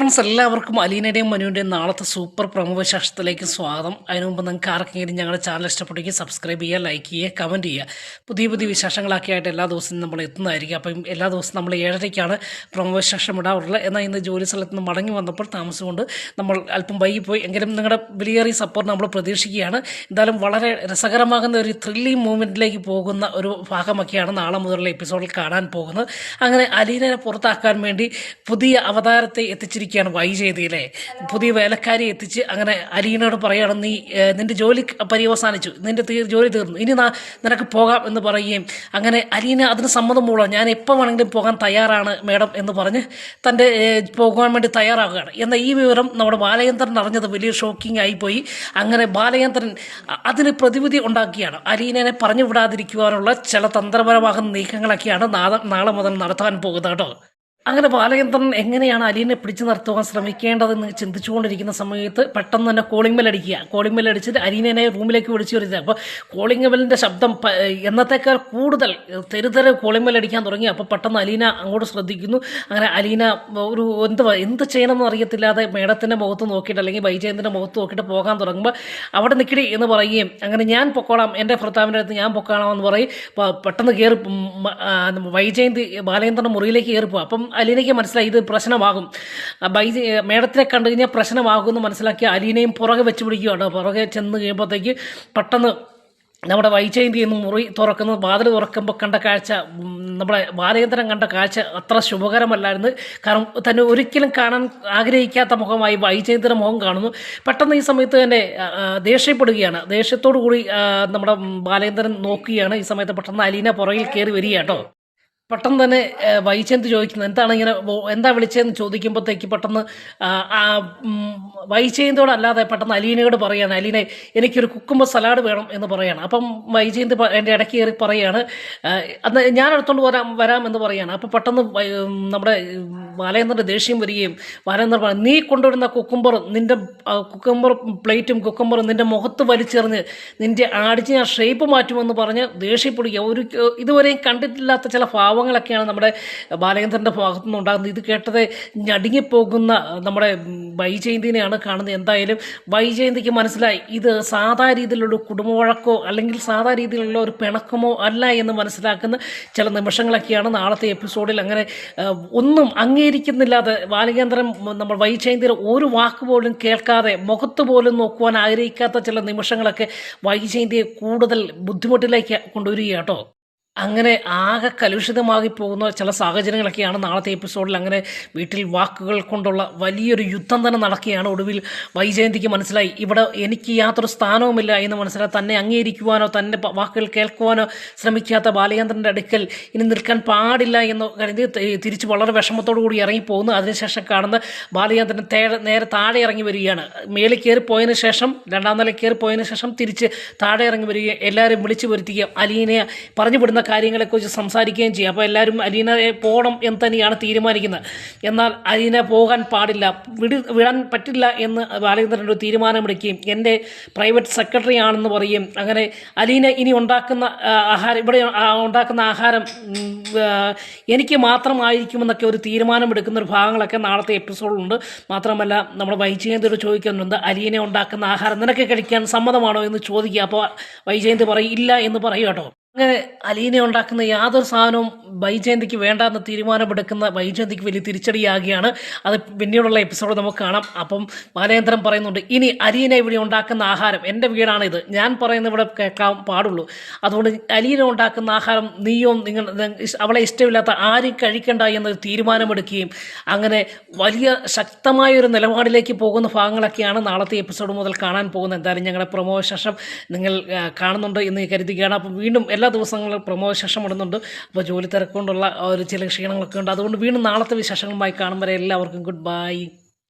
Friends എല്ലാവർക്കും അലീനയുടെയും മനുവിന്റെയും നാളത്തെ super പ്രമുഖ ശാസ്ത്രത്തിലേക്ക് സ്വാഗതം. അതിനു മുമ്പ് നിങ്ങൾക്ക് ആർക്കെങ്കിലും ഞങ്ങളുടെ ചാനൽ ഇഷ്ടപ്പെട്ടെങ്കിൽ സബ്സ്ക്രൈബ് ചെയ്യുക ലൈക്ക് ചെയ്യുക കമന്റ് ചെയ്യുക. പുതിയ പുതിയ വിശേഷങ്ങളൊക്കെ ആയിട്ട് എല്ലാ ദിവസവും നമ്മൾ എത്തുന്നതായിരിക്കും. അപ്പം എല്ലാ ദിവസവും നമ്മൾ ഏഴരയ്ക്കാണ് പ്രമുഖ വിശേഷം ഇടാറുള്ളത്. എന്നാൽ ഇന്ന് ജോലി സ്ഥലത്ത് നിന്ന് മടങ്ങി വന്നപ്പോൾ താമസിച്ചുകൊണ്ട് നമ്മൾ അല്പം വൈകിപ്പോയി എങ്കിലും നിങ്ങളുടെ വിലയേറിയ സപ്പോർട്ട് നമ്മൾ പ്രതീക്ഷിക്കുകയാണ്. എന്തായാലും വളരെ രസകരമാകുന്ന ഒരു ത്രില്ലിംഗ് മൂവ്മെന്റിലേക്ക് പോകുന്ന ഒരു ഭാഗമൊക്കെയാണ് നാളെ മുതലുള്ള എപ്പിസോഡിൽ കാണാൻ പോകുന്നത്. അങ്ങനെ അലീനെ പുറത്താക്കാൻ വേണ്ടി പുതിയ അവതാരത്തെ എത്തിച്ചിരിക്കുകയാണ് ചെയ്തിയിലെ പുതിയ വേലക്കാരി എത്തിച്ച് അങ്ങനെ അലീനയോട് പറയുകയാണ് നീ നിന്റെ ജോലി പര്യവസാനിച്ചു. നിന്റെ ജോലി തീർന്നു. ഇനി നിനക്ക് പോകാം എന്ന് പറയുകയും അങ്ങനെ അലീന അതിന് സമ്മതം മൂളോ ഞാൻ എപ്പോൾ വേണമെങ്കിലും പോകാൻ തയ്യാറാണ് മേഡം എന്ന് പറഞ്ഞ് തന്റെ പോകാൻ വേണ്ടി തയ്യാറാകുകയാണ്. എന്നാൽ ഈ വിവരം നമ്മുടെ ബാലയന്ത്രൻ അറിഞ്ഞത് വലിയ ഷോക്കിംഗ് ആയിപ്പോയി. അങ്ങനെ ബാലയന്ത്രൻ അതിന് പ്രതിവിധി ഉണ്ടാക്കിയാണ്. അലീനനെ പറഞ്ഞു വിടാതിരിക്കുവാനുള്ള ചില തന്ത്രപരമാകുന്ന നീക്കങ്ങളൊക്കെയാണ് നാളെ മുതൽ നടത്താൻ പോകുന്നത് കേട്ടോ. അങ്ങനെ ബാലചന്ദ്രൻ എങ്ങനെയാണ് അലീനെ പിടിച്ചു നിർത്തുവാൻ ശ്രമിക്കേണ്ടതെന്ന് ചിന്തിച്ചുകൊണ്ടിരിക്കുന്ന സമയത്ത് പെട്ടെന്ന് തന്നെ കോളിംഗ് ബെൽ അടിക്കുക. കോളിംഗ് ബെൽ അടിച്ചിട്ട് അലീനെ റൂമിലേക്ക് വിളിച്ചു വരുന്നത്. അപ്പോൾ കോളിംഗ് ബെല്ലിന്റെ ശബ്ദം എന്നത്തേക്കാൾ കൂടുതൽ തെരുതെര കോളിംഗ് ബെൽ അടിക്കാൻ തുടങ്ങി. അപ്പോൾ പെട്ടെന്ന് അലീന അങ്ങോട്ട് ശ്രദ്ധിക്കുന്നു. അങ്ങനെ അലീന ഒരു എന്ത് എന്ത് ചെയ്യണമെന്ന് അറിയത്തില്ലാതെ മേഡത്തിന്റെ മുഖത്ത് നോക്കിയിട്ട് അല്ലെങ്കിൽ വൈജയന്തിന്റെ മുഖത്ത് നോക്കിയിട്ട് പോകാൻ തുടങ്ങുമ്പോൾ അവിടെ നിൽക്കടി എന്ന് പറയുകയും അങ്ങനെ ഞാൻ പൊക്കോളാം. എന്റെ ഭർത്താവിന്റെ അടുത്ത് ഞാൻ പൊക്കോളാം എന്ന് പറയും. പെട്ടെന്ന് കയറി വൈജയന്തി ബാലചന്ദ്രന്റെ മുറിയിലേക്ക് കയറി പോകും അപ്പം അലീനയ്ക്ക് മനസ്സിലായി ഇത് പ്രശ്നമാകും. ബൈജി മേഡത്തിനെ കണ്ടു കഴിഞ്ഞാൽ പ്രശ്നമാകും എന്ന് മനസ്സിലാക്കി അലീനയും പുറകെ വെച്ച് പിടിക്കുകയാണ്. പുറകെ ചെന്ന് കഴിയുമ്പോഴത്തേക്ക് പെട്ടെന്ന് നമ്മുടെ വൈചൈന്തി എന്ന് മുറി തുറക്കുന്നത് വാതിൽ തുറക്കുമ്പോൾ കണ്ട കാഴ്ച നമ്മുടെ ബാലകേന്ദ്രം കണ്ട കാഴ്ച അത്ര ശുഭകരമല്ലായിരുന്നു. കാരണം തന്നെ ഒരിക്കലും കാണാൻ ആഗ്രഹിക്കാത്ത മുഖമായി വൈജയന്തിയുടെ മുഖം കാണുന്നു. പെട്ടെന്ന് ഈ സമയത്ത് തന്നെ ദേഷ്യപ്പെടുകയാണ്. ദേഷ്യത്തോടു കൂടി നമ്മുടെ ബാലേന്ദ്രൻ നോക്കുകയാണ്. ഈ സമയത്ത് പെട്ടെന്ന് അലീന പുറകിൽ കയറി വരിക കേട്ടോ. പെട്ടെന്ന് തന്നെ വൈജയന്ത് ചോദിക്കുന്നത് എന്താണ് ഇങ്ങനെ എന്താ വിളിച്ചതെന്ന് ചോദിക്കുമ്പോഴത്തേക്ക് പെട്ടെന്ന് വൈജയന്തിയോട് അല്ലാതെ പെട്ടെന്ന് അലീനയോട് പറയാണ് അലീനെ എനിക്കൊരു കുക്കുമ്പ സലാഡ് വേണം എന്ന് പറയാണ്. അപ്പം വൈജയന്തി എന്റെ ഇടയ്ക്ക് കയറി പറയാണ് അന്ന് ഞാൻ അടുത്തോണ്ട് വരാം വരാം എന്ന് പറയാണ്. അപ്പോൾ പെട്ടെന്ന് നമ്മുടെ ബാലേന്ദ്രന്റെ ദേഷ്യം വരികയും ബാലേന്ദ്രൻ പറയും നീ കൊണ്ടുവരുന്ന കുക്കുംബർ നിന്റെ കുക്കുംബർ പ്ലേറ്റും കുക്കുംബറും നിന്റെ മുഖത്ത് വലിച്ചെറിഞ്ഞ് നിന്റെ അടിച്ച് ഞാൻ ഷേപ്പ് മാറ്റുമെന്ന് പറഞ്ഞ് ദേഷ്യപ്പെടുക ഒരു ഇതുവരെയും കണ്ടിട്ടില്ലാത്ത ചില ഭാവങ്ങളൊക്കെയാണ് നമ്മുടെ ബാലചന്ദ്രന്റെ ഭാഗത്തു നിന്ന് ഉണ്ടാകുന്നത്. ഇത് കേട്ടത് ഞടുങ്ങിപ്പോകുന്ന നമ്മുടെ വൈജയന്തിനെയാണ് കാണുന്നത്. എന്തായാലും വൈജയന്തിക്ക് മനസ്സിലായി ഇത് സാധാ രീതിയിലുള്ള കുടുംബ വഴക്കോ അല്ലെങ്കിൽ സാധാ രീതിയിലുള്ള ഒരു പിണക്കമോ അല്ല എന്ന് മനസ്സിലാക്കുന്ന ചില നിമിഷങ്ങളൊക്കെയാണ് നാളത്തെ എപ്പിസോഡിൽ അങ്ങനെ ഒന്നും അംഗീകരിക്കുന്നില്ലാതെ ബാലചന്ദ്രൻ നമ്മൾ വൈജയന്തിയുടെ ഒരു വാക്ക് പോലും കേൾക്കാതെ മുഖത്ത് പോലും നോക്കുവാൻ ആഗ്രഹിക്കാത്ത ചില നിമിഷങ്ങളൊക്കെ വൈജയന്തിയെ കൂടുതൽ ബുദ്ധിമുട്ടിലേക്ക് കൊണ്ടുവരിക കേട്ടോ അങ്ങനെ ആകെ കലുഷിതമാകി പോകുന്ന ചില സാഹചര്യങ്ങളൊക്കെയാണ് നാളത്തെ എപ്പിസോഡിൽ അങ്ങനെ വീട്ടിൽ വാക്കുകൾ കൊണ്ടുള്ള വലിയൊരു യുദ്ധം തന്നെ നടക്കുകയാണ്. ഒടുവിൽ വൈജയന്തിക്ക് മനസ്സിലായി ഇവിടെ എനിക്ക് യാതൊരു സ്ഥാനവുമില്ല എന്ന് മനസ്സിലായി. തന്നെ അംഗീകരിക്കുവാനോ പ- വാക്കുകൾ കേൾക്കുവാനോ ശ്രമിക്കാത്ത ബാലചന്ദ്രന്റെ അടുക്കൽ ഇനി നിൽക്കാൻ പാടില്ല എന്ന് കരുതി തിരിച്ച് വളരെ വിഷമത്തോടു കൂടി ഇറങ്ങിപ്പോകുന്നു. അതിനുശേഷം കാണുന്ന ബാലചന്ദ്രൻ നേരെ താഴെ ഇറങ്ങി വരികയാണ്. മേളിൽ കയറി പോയതിനു ശേഷം രണ്ടാം നില കയറി പോയതിനു ശേഷം തിരിച്ച് താഴെ ഇറങ്ങി വരികയും എല്ലാവരും വിളിച്ചു വരുത്തുകയും അലീനയെ പറഞ്ഞു വിടുന്ന കാര്യങ്ങളെക്കുറിച്ച് സംസാരിക്കുകയും ചെയ്യും. അപ്പോൾ എല്ലാവരും അലീനയെ പോകണം എന്ന് തന്നെയാണ് തീരുമാനിക്കുന്നത്. എന്നാൽ അലീന പോകാൻ പാടില്ല. വിടി വിടാൻ പറ്റില്ല എന്ന് ബാലചന്ദ്രൻ ഒരു തീരുമാനമെടുക്കുകയും എന്റെ പ്രൈവറ്റ് സെക്രട്ടറി ആണെന്ന് പറയും അങ്ങനെ അലീന ഇനി ഉണ്ടാക്കുന്ന ആഹാരം ഇവിടെ ഉണ്ടാക്കുന്ന ആഹാരം എനിക്ക് മാത്രമായിരിക്കുമെന്നൊക്കെ ഒരു തീരുമാനമെടുക്കുന്ന ഒരു ഭാഗങ്ങളൊക്കെ നാളത്തെ എപ്പിസോഡിലുണ്ട്. മാത്രമല്ല നമ്മൾ വൈജയന്തിയോട് ചോദിക്കുന്നുണ്ട് അലീന ഉണ്ടാക്കുന്ന ആഹാരം നിനക്ക് കഴിക്കാൻ സമ്മതമാണോ എന്ന് ചോദിക്കുക. അപ്പോൾ വൈജയന്തി പറയും ഇല്ല എന്ന് പറയും കേട്ടോ. അങ്ങനെ അലീന ഉണ്ടാക്കുന്ന യാതൊരു സാധനവും വൈജയന്തിക്ക് വേണ്ട എന്ന് തീരുമാനമെടുക്കുന്ന വൈജയന്തിക്ക് വലിയ തിരിച്ചടിയാകുകയാണ്. അത് പിന്നീടുള്ള എപ്പിസോഡ് നമുക്ക് കാണാം. അപ്പം ബാലേന്ദ്രൻ പറയുന്നുണ്ട് ഇനി അലീന ഇവിടെ ഉണ്ടാക്കുന്ന ആഹാരം എന്റെ വീടാണ് ഇത് ഞാൻ പറയുന്ന ഇവിടെ കേൾക്കാൻ പാടുള്ളൂ. അതുകൊണ്ട് അലീന ഉണ്ടാക്കുന്ന ആഹാരം നീയോ നിങ്ങൾ അവളെ ഇഷ്ടമില്ലാത്ത ആരും കഴിക്കണ്ട എന്നൊരു തീരുമാനമെടുക്കുകയും അങ്ങനെ വലിയ ശക്തമായ ഒരു നിലപാടിലേക്ക് പോകുന്ന ഭാഗങ്ങളൊക്കെയാണ് നാളത്തെ എപ്പിസോഡ് മുതൽ കാണാൻ പോകുന്നത്. എന്തായാലും ഞങ്ങളുടെ പ്രൊമോ ശേഷം നിങ്ങൾ കാണുന്നുണ്ട് എന്ന് കരുതുകയാണ്. അപ്പം വീണ്ടും എല്ലാ ദിവസങ്ങളും പ്രമോദ ശേഷം ഇടുന്നുണ്ട്. അപ്പോൾ ജോലി തിരക്കൊണ്ടുള്ള ഒരു ചില ക്ഷീണങ്ങളൊക്കെ ഉണ്ട്. അതുകൊണ്ട് വീണ്ടും നാളത്തെ വിശേഷങ്ങളുമായി കാണും വരെ എല്ലാവർക്കും. Good bye